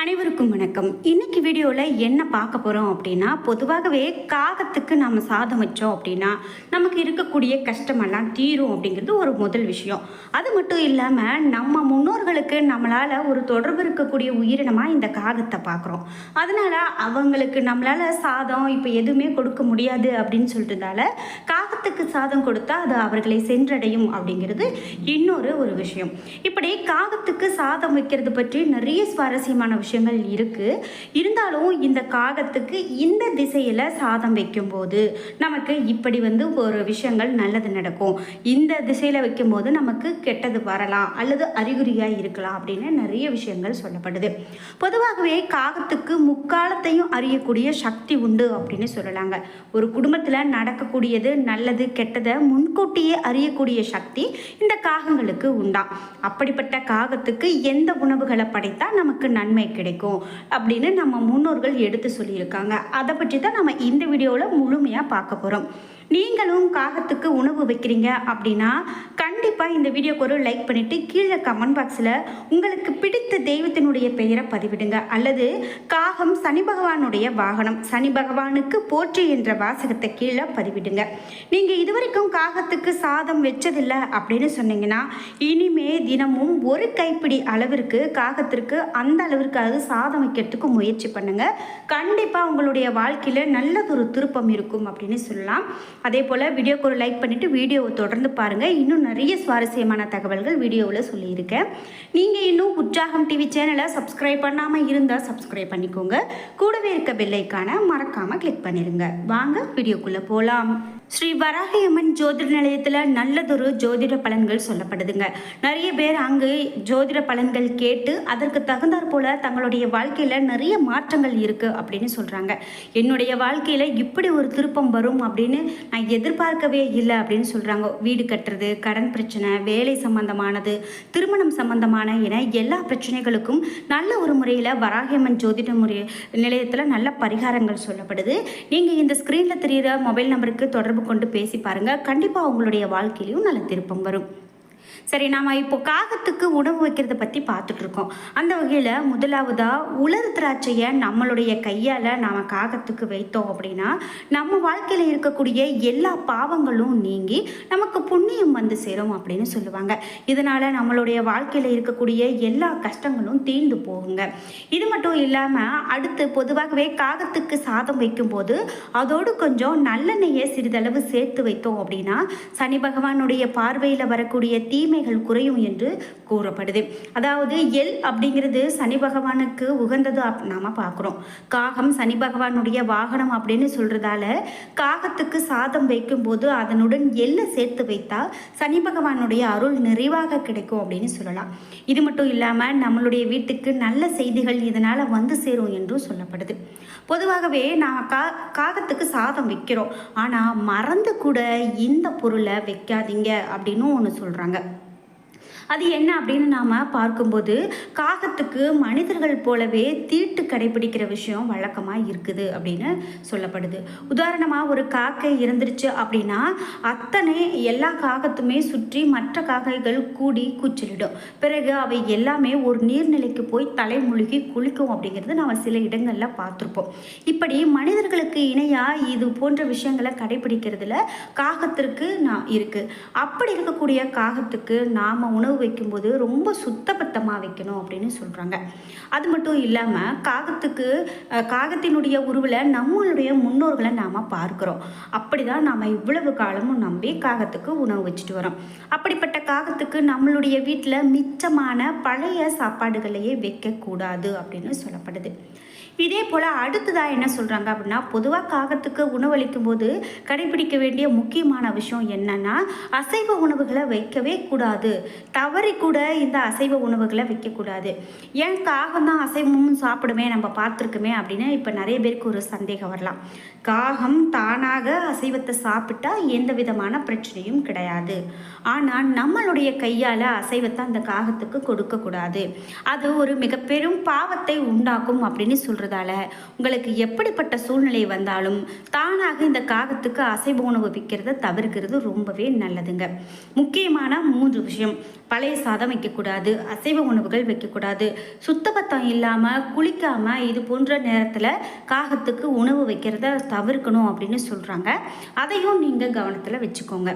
அனைவருக்கும் வணக்கம். இன்னைக்கு வீடியோவில் என்ன பார்க்க போகிறோம் அப்படின்னா பொதுவாகவே காகத்துக்கு நம்ம சாதம் வச்சோம் அப்படின்னா நமக்கு இருக்கக்கூடிய கஷ்டமெல்லாம் தீரும் அப்படிங்கிறது ஒரு முதல் விஷயம். அது மட்டும் இல்லாமல் நம்ம முன்னோர்களுக்கு நம்மளால் ஒரு தொடர்பு இருக்கக்கூடிய உயிரினமாக இந்த காகத்தை பார்க்குறோம். அதனால் அவங்களுக்கு நம்மளால் சாதம் இப்போ எதுவுமே கொடுக்க முடியாது அப்படின்னு சொல்லிட்டதால காகத்துக்கு சாதம் கொடுத்தா அது அவர்களை சென்றடையும் அப்படிங்கிறது இன்னொரு ஒரு விஷயம். இப்படி காகத்துக்கு சாதம் வைக்கிறது பற்றி நிறைய சுவாரஸ்யமான விஷயங்கள் இருக்குது இருந்தாலும் இந்த காகத்துக்கு இந்த திசையில் சாதம் வைக்கும்போது நமக்கு இப்படி வந்து ஒரு விஷயங்கள் நல்லது நடக்கும். இந்த திசையில் வைக்கும்போது நமக்கு கெட்டது வரலாம் அல்லது அறிகுறியாக இருக்கலாம் அப்படின்னு நிறைய விஷயங்கள் சொல்லப்படுது. பொதுவாகவே காகத்துக்கு முக்காலத்தையும் அறியக்கூடிய சக்தி உண்டு அப்படின்னு சொல்லலாங்க. ஒரு குடும்பத்தில் நடக்கக்கூடியது நல்லது கெட்டதை முன்கூட்டியே அறியக்கூடிய சக்தி இந்த காகங்களுக்கு உண்டாம். அப்படிப்பட்ட காகத்துக்கு எந்த உணவுகளை படைத்தால் நமக்கு நன்மை கிடைக்கும் அப்படின்னு நம்ம முன்னோர்கள் எடுத்து சொல்லியிருக்காங்க. அதை பற்றி தான் நம்ம இந்த வீடியோவில் முழுமையாக பார்க்க போகிறோம் நீங்களும் காகத்துக்கு உணவு வைக்கிறீங்க அப்படின்னா கண்டிப்பாக இந்த வீடியோக்கு ஒரு லைக் பண்ணிவிட்டு கீழே கமெண்ட் பாக்ஸில் உங்களுக்கு பிடித்த தெய்வத்தினுடைய பெயரை பதிவிடுங்க. அல்லது காகம் சனி பகவானுடைய வாகனம் சனி பகவானுக்கு போற்றி என்ற வாசகத்தை கீழே பதிவிடுங்க. நீங்கள் இதுவரைக்கும் காகத்துக்கு சாதம் வச்சதில்லை அப்படின்னு சொன்னீங்கன்னா இனிமே தினமும் ஒரு கைப்பிடி அளவிற்கு காகத்திற்கு அந்த அளவிற்கு அது சாதம் வைக்கிறதுக்கு முயற்சி பண்ணுங்கள் கண்டிப்பாக உங்களுடைய வாழ்க்கையில் நல்லதொரு திருப்பம் இருக்கும் அப்படின்னு சொல்லலாம். அதே போல் வீடியோக்கு ஒரு லைக் பண்ணிவிட்டு வீடியோவை தொடர்ந்து பாருங்கள் இன்னும் நிறைய சுவாரஸ்யமான தகவல்கள் வீடியோவில் சொல்லியிருக்கேன் நீங்கள் இன்னும் உற்சாகம் டிவி சேனலை சப்ஸ்கிரைப் பண்ணாமல் இருந்தால் சப்ஸ்கிரைப் பண்ணிக்கோங்க. கூடவே இருக்க பெல்லைக்கான மறக்காமல் கிளிக் பண்ணிடுங்க வாங்க வீடியோக்குள்ளே போகலாம் ஸ்ரீ வராகியம்மன் ஜோதிட நிலையத்தில் நல்லதொரு ஜோதிட பலன்கள் சொல்லப்படுதுங்க. நிறைய பேர் அங்கு ஜோதிட பலன்கள் கேட்டு அதற்கு தகுந்தாற் போல தங்களுடைய வாழ்க்கையில் நிறைய மாற்றங்கள் இருக்குது அப்படின்னு சொல்கிறாங்க என்னுடைய வாழ்க்கையில் இப்படி ஒரு திருப்பம் வரும் அப்படின்னு நான் எதிர்பார்க்கவே இல்லை அப்படின்னு சொல்கிறாங்க வீடு கட்டுறது கடன் பிரச்சனை வேலை சம்பந்தமானது திருமணம் சம்பந்தமான என எல்லா பிரச்சனைகளுக்கும் நல்ல ஒரு முறையில் வராகியம்மன் ஜோதிட முறை நிலையத்தில் நல்ல பரிகாரங்கள் சொல்லப்படுது. நீங்கள் இந்த ஸ்க்ரீனில் தெரிகிற மொபைல் நம்பருக்கு தொடர்பு கொண்டு பேசி பாருங்கள் கண்டிப்பாக உங்களுடைய வாழ்க்கையிலையும் நல்ல திருப்பம் வரும். சரி நாம் இப்போ காகத்துக்கு உணவு வைக்கிறத பற்றி பார்த்துட்டு இருக்கோம் அந்த வகையில் முதலாவதாக உலர் திராட்சையை நம்மளுடைய கையால் நாம் காகத்துக்கு வைத்தோம் அப்படின்னா நம்ம வாழ்க்கையில் இருக்கக்கூடிய எல்லா பாவங்களும் நீங்கி நமக்கு புண்ணியம் வந்து சேரும் அப்படின்னு சொல்லுவாங்க. இதனால் நம்மளுடைய வாழ்க்கையில் இருக்கக்கூடிய எல்லா கஷ்டங்களும் தீர்ந்து போகுங்க. இது மட்டும் இல்லாமல் அடுத்து பொதுவாகவே காகத்துக்கு சாதம் வைக்கும்போது அதோடு கொஞ்சம் நல்லெண்ணெயை சிறிதளவு சேர்த்து வைத்தோம் அப்படின்னா சனி பகவானுடைய பார்வையில் வரக்கூடிய தீமை தீமைகள் குறையும் என்று கூறப்படுது. அதாவது எல் அப்படிங்கிறது சனி பகவானுக்கு உகந்தது அப் நாம் பார்க்குறோம். காகம் சனி பகவானுடைய வாகனம் அப்படின்னு சொல்கிறதால காகத்துக்கு சாதம் வைக்கும்போது அதனுடன் எள்ளை சேர்த்து வைத்தால் சனி பகவானுடைய அருள் நிறைவாக கிடைக்கும் அப்படின்னு சொல்லலாம். இது மட்டும் இல்லாமல் நம்மளுடைய வீட்டுக்கு நல்ல செய்திகள் இதனால் வந்து சேரும் என்றும் சொல்லப்படுது. பொதுவாகவே நாம் கா காகத்துக்கு சாதம் வைக்கிறோம். ஆனால் மறந்து கூட இந்த பொருளை வைக்காதீங்க அப்படின்னு ஒன்று சொல்கிறாங்க அது என்ன அப்படின்னு நாம் பார்க்கும்போது காகத்துக்கு மனிதர்கள் போலவே தீட்டு கடைபிடிக்கிற விஷயம் வழக்கமாக இருக்குது அப்படின்னு சொல்லப்படுது. உதாரணமாக ஒரு காக்கை இருந்துருச்சு அப்படின்னா அத்தனை எல்லா காகத்துமே சுற்றி மற்ற காக்கைகள் கூடி கூச்சலிடும். பிறகு அவை எல்லாமே ஒரு நீர்நிலைக்கு போய் தலைமுழுகி குளிக்கும் அப்படிங்கிறது நாம் சில இடங்களில் பார்த்துருப்போம். இப்படி மனிதர்களுக்கு இணையாக இது போன்ற விஷயங்களை கடைபிடிக்கிறதுல காகத்திற்கு நான் இருக்குது அப்படி இருக்கக்கூடிய காகத்துக்கு நாம் உணவு வைக்கும்போது ரொம்ப சுத்தபத்தமாக வைக்கணும் அப்படின்னு சொல்கிறாங்க அது மட்டும் இல்லாமல் காகத்துக்கு காகத்தினுடைய உருவில் நம்மளுடைய முன்னோர்களை நாம் பார்க்குறோம். அப்படி தான் நாம் இவ்வளவு காலமும் நம்பி காகத்துக்கு உணவு வச்சுட்டு வரோம். அப்படிப்பட்ட காகத்துக்கு நம்மளுடைய வீட்டில் மிச்சமான பழைய சாப்பாடுகளையே வைக்கக்கூடாது அப்படின்னு சொல்லப்படுது. இதே போல் அடுத்ததாக என்ன சொல்கிறாங்க அப்படின்னா பொதுவாக காகத்துக்கு உணவளிக்கும் போது கடைபிடிக்க வேண்டிய முக்கியமான விஷயம் என்னன்னா அசைவ உணவுகளை வைக்கவே கூடாது. தவறி கூட இந்த அசைவ உணவுகளை வைக்கக்கூடாது ஏன் காகம் தான் அசைவமும் சாப்பிடுமே நம்ம பார்த்துருக்குமே அப்படின்னு இப்போ நிறைய பேருக்கு ஒரு சந்தேகம் வரலாம். காகம் தானாக அசைவத்தை சாப்பிட்டா எந்த விதமான பிரச்சனையும் கிடையாது. ஆனால் நம்மளுடைய கையால் அசைவத்தை அந்த காகத்துக்கு கொடுக்கக்கூடாது அது ஒரு மிக பெரும் பாவத்தை உண்டாக்கும் அப்படின்னு சொல்கிறதால உங்களுக்கு எப்படிப்பட்ட சூழ்நிலை வந்தாலும் தானாக இந்த காகத்துக்கு அசைவ உணவு விற்கிறத தவிர்க்கிறது ரொம்பவே நல்லதுங்க. முக்கியமான மூன்று விஷயம். பழைய சாதம் வைக்கக்கூடாது அசைவ உணவுகள் வைக்கக்கூடாது. சுத்தபத்தம் இல்லாமல் குளிக்காமல் இது போன்ற நேரத்தில் காகத்துக்கு உணவு வைக்கிறத தவிர்க்கணும் அப்படின்னு சொல்கிறாங்க அதையும் நீங்கள் கவனத்தில் வச்சுக்கோங்க.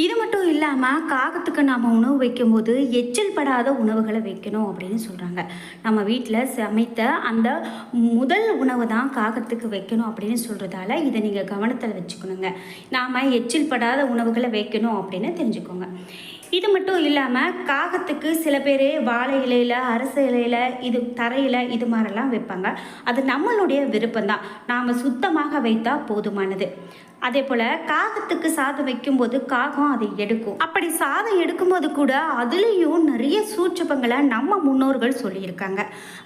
இது மட்டும் இல்லாமல் காகத்துக்கு நாம் உணவு வைக்கும்போது எச்சில் படாத உணவுகளை வைக்கணும் அப்படின்னு சொல்கிறாங்க நம்ம வீட்டில் சமைத்த அந்த முதல் உணவு தான் காகத்துக்கு வைக்கணும் அப்படின்னு சொல்கிறதால இதை நீங்கள் கவனத்தில் வச்சுக்கணுங்க. நாம் எச்சில் படாத உணவுகளை வைக்கணும் அப்படின்னு தெரிஞ்சுக்கோங்க. இது மட்டும் இல்லாமல் காகத்துக்கு சில பேர் வாழை இலையில் அரச இலையில் இது தரையில் இது மாதிரிலாம் வைப்பாங்க. அது நம்மளுடைய விருப்பம்தான். நாம் சுத்தமாக வைத்தால் போதுமானது. அதே போல் காகத்துக்கு சாதம் வைக்கும்போது காகம் அதை எடுக்கும். அப்படி சாதம் எடுக்கும்போது கூட அதுலேயும் நிறைய சூட்சபங்களை நம்ம முன்னோர்கள் சொல்லியிருக்காங்க.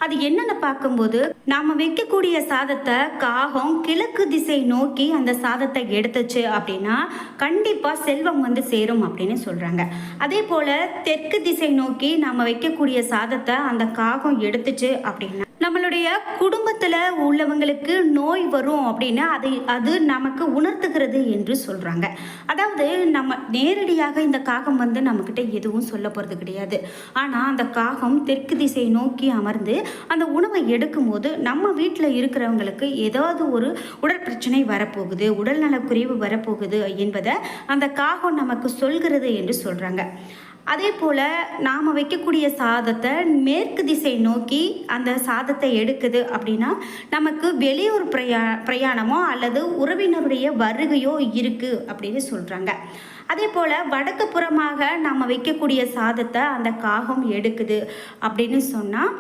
அது என்னென்னு பார்க்கும்போது நாம் வைக்கக்கூடிய சாதத்தை காகம் கிழக்கு திசை நோக்கி அந்த சாதத்தை எடுத்துச்சு அப்படின்னா கண்டிப்பாக செல்வம் வந்து சேரும் அப்படின்னு சொல்கிறாங்க அதே போல் தெற்கு திசை நோக்கி நாம் வைக்கக்கூடிய சாதத்தை அந்த காகம் எடுத்துச்சு அப்படின்னா நம்மளுடைய குடும்பத்தில் உள்ளவங்களுக்கு நோய் வரும் அப்படின்னு அதை அது நமக்கு உணர்த்துகிறது என்று சொல்கிறாங்க அதாவது நம்ம நேரடியாக இந்த காகம் வந்து நம்மக்கிட்ட எதுவும் சொல்ல போகிறது கிடையாது. ஆனால் அந்த காகம் தெற்கு திசையை நோக்கி அமர்ந்து அந்த உணவை எடுக்கும்போது நம்ம வீட்டில் இருக்கிறவங்களுக்கு ஏதாவது ஒரு உடற்பிரச்சனை வரப்போகுது உடல்நலக்குறைவு வரப்போகுது என்பதை அந்த காகம் நமக்கு சொல்கிறது என்று சொல்கிறாங்க அதே போல் நாம் வைக்கக்கூடிய சாதத்தை மேற்கு திசை நோக்கி அந்த சாதத்தை எடுக்குது அப்படின்னா நமக்கு வெளியூர் பிரயா பிரயாணமோ அல்லது உறவினருடைய வருகையோ இருக்குது அப்படின்னு சொல்கிறாங்க அதே போல் வடக்கு புறமாக நாம் வைக்கக்கூடிய சாதத்தை அந்த காகம் எடுக்குது அப்படின்னு சொன்னால்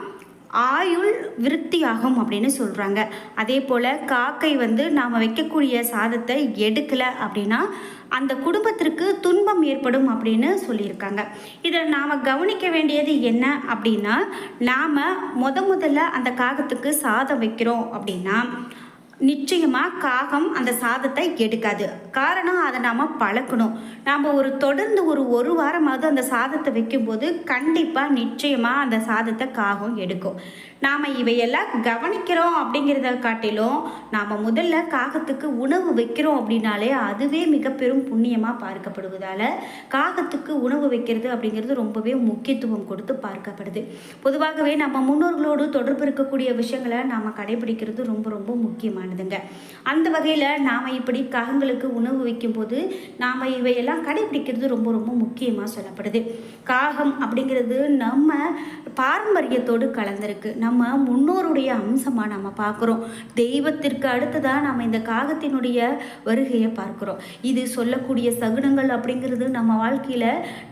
ஆயுள் விருத்தியாகும் அப்படின்னு சொல்கிறாங்க அதே போல் காக்கை வந்து நாம் வைக்கக்கூடிய சாதத்தை எடுக்கலை அப்படின்னா அந்த குடும்பத்திற்கு துன்பம் ஏற்படும் அப்படின்னு சொல்லியிருக்காங்க. இதில் நாம் கவனிக்க வேண்டியது என்ன அப்படின்னா நாம் முத முதல்ல அந்த காகத்துக்கு சாதம் வைக்கிறோம் அப்படின்னா நிச்சயமாக காகம் அந்த சாதத்தை எடுக்காது. காரணம் அதை நாம் பழக்கணும். நாம் ஒரு தொடர்ந்து ஒரு ஒரு வாரமாவது அந்த சாதத்தை வைக்கும்போது கண்டிப்பாக நிச்சயமாக அந்த சாதத்தை காகம் எடுக்கும். நாம் இவையெல்லாம் கவனிக்கிறோம் அப்படிங்கிறத காட்டிலும் நாம் முதல்ல காகத்துக்கு உணவு வைக்கிறோம் அப்படின்னாலே அதுவே மிக பெரும் புண்ணியமாக பார்க்கப்படுவதால் காகத்துக்கு உணவு வைக்கிறது அப்படிங்கிறது ரொம்பவே முக்கியத்துவம் கொடுத்து பார்க்கப்படுது. பொதுவாகவே நம்ம முன்னோர்களோடு தொடர்பு இருக்கக்கூடிய விஷயங்களை நாம் கடைபிடிக்கிறது ரொம்ப ரொம்ப முக்கியமானதுங்க அந்த வகையில் நாம் இப்படி காகங்களுக்கு உணவு வைக்கும்போது நாம் இவையெல்லாம் கடைபிடிக்கிறது ரொம்ப ரொம்ப முக்கியமாக சொல்லப்படுது. காகம் அப்படிங்கிறது நம்ம பாரம்பரியத்தோடு கலந்திருக்கு. நம்ம முன்னோருடைய அம்சமாக நம்ம பார்க்குறோம். தெய்வத்திற்கு அடுத்ததாக நம்ம இந்த காகத்தினுடைய வருகையை பார்க்குறோம். இது சொல்லக்கூடிய சகுனங்கள் அப்படிங்கிறது நம்ம வாழ்க்கையில்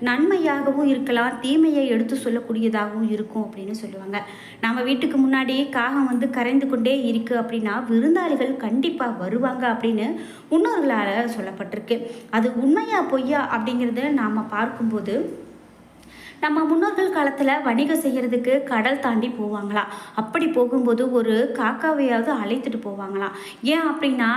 நன்மையாகவும் இருக்கலாம் தீமையை எடுத்து சொல்லக்கூடியதாகவும் இருக்கும் அப்படின்னு சொல்லுவாங்க. நம்ம வீட்டுக்கு முன்னாடி காகம் வந்து கரைந்து கொண்டே இருக்குது அப்படின்னா விருந்தாளிகள் கண்டிப்பாக வருவாங்க அப்படின்னு முன்னோர்களால் சொல்லப்பட்டிருக்கு. அது உண்மையா பொய்யா அப்படிங்கிறத நாம் பார்க்கும்போது நம்ம முன்னோர்கள் காலத்தில் வணிகம் செய்கிறதுக்கு கடல் தாண்டி போவாங்களாம் அப்படி போகும்போது ஒரு காக்காவையாவது அழைத்துட்டு போவாங்களாம் ஏன் அப்படின்னா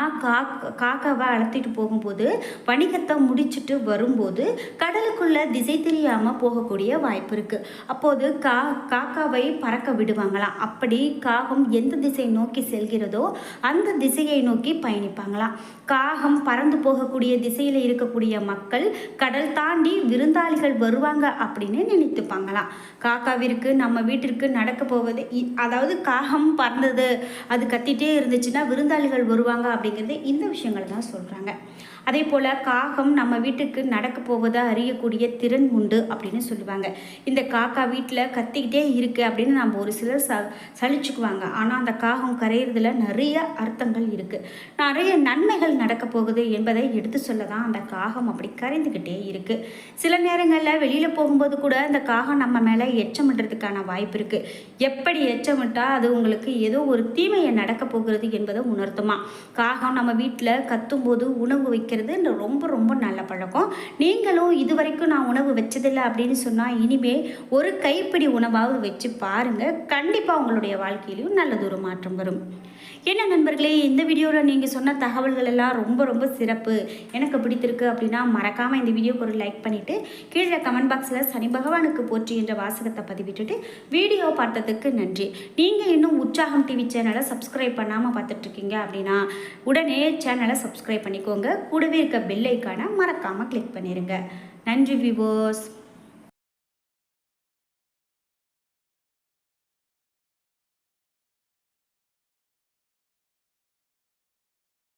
காக்காவை அழைத்துட்டு போகும்போது வணிகத்தை முடிச்சுட்டு வரும்போது கடலுக்குள்ள திசை தெரியாமல் போகக்கூடிய வாய்ப்பு இருக்குது அப்போது கா காக்காவை பறக்க விடுவாங்களாம் அப்படி காகம் எந்த திசை நோக்கி செல்கிறதோ அந்த திசையை நோக்கி பயணிப்பாங்களாம் காகம் பறந்து போகக்கூடிய திசையில் இருக்கக்கூடிய மக்கள் கடல் தாண்டி விருந்தாளிகள் வருவாங்க அப்படின்னு நினைத்துப்பாங்களாம் காக்காவிற்கு நம்ம வீட்டிற்கு நடக்க போவது இ- அதாவது காகம் பறந்தது அது கத்திட்டே இருந்துச்சுன்னா விருந்தாளிகள் வருவாங்க அப்படிங்கிறது இந்த விஷயங்களை தான் சொல்கிறாங்க அதே போல் காகம் நம்ம வீட்டுக்கு நடக்க போவதை அறியக்கூடிய திறன் உண்டு அப்படின்னு சொல்லுவாங்க. இந்த காக்கா வீட்டில் கத்திக்கிட்டே இருக்குது அப்படின்னு நம்ம ஒரு சிலர் ச சலிச்சுக்குவாங்க. ஆனால் அந்த காகம் கரையிறதுல நிறைய அர்த்தங்கள் இருக்குது நிறைய நன்மைகள் நடக்க போகுது என்பதை எடுத்து சொல்ல தான் அந்த காகம் அப்படி கரைந்துக்கிட்டே இருக்குது சில நேரங்களில் வெளியில் போகும்போது கூட அந்த காகம் நம்ம மேலே எச்சமிடுறதுக்கான வாய்ப்பு இருக்குது எப்படி எச்சமிட்டால் அது உங்களுக்கு ஏதோ ஒரு தீமையை நடக்க போகிறது என்பதை உணர்த்துமா. காகம் நம்ம வீட்டில் கத்தும்போது உணவு வைக்கிறது ரொம்ப ரொம்ப நல்ல பழக்கம். நீங்களும் இது வரைக்கும் நான் உணவு வச்சதில்லை அப்படின்னு சொன்னால் இனிமே ஒரு கைப்பிடி உணவாவது வச்சு பாருங்கள் கண்டிப்பாக உங்களுடைய வாழ்க்கையிலையும் நல்லதொரு மாற்றம் வரும். என்ன நண்பர்களே இந்த வீடியோவில் நீங்கள் சொன்ன தகவல்கள் எல்லாம் ரொம்ப ரொம்ப சிறப்பு. எனக்கு பிடித்திருக்கு அப்படின்னா மறக்காமல் இந்த வீடியோக்கு ஒரு லைக் பண்ணிவிட்டு கீழே கமெண்ட் பாக்ஸில் சனி பகவானுக்கு போற்றி என்ற வாசகத்தை பதிவிட்டுட்டு வீடியோ பார்த்ததுக்கு நன்றி. நீங்கள் இன்னும் உற்சாகம் டிவி சேனலை சப்ஸ்கிரைப் பண்ணாமல் பார்த்துட்ருக்கீங்க அப்படின்னா உடனே சேனலை சப்ஸ்கிரைப் பண்ணிக்கோங்க. கூடவே இருக்க பெல் ஐக்கானை மறக்காமல் கிளிக் பண்ணிடுங்க நன்றி விவோஸ்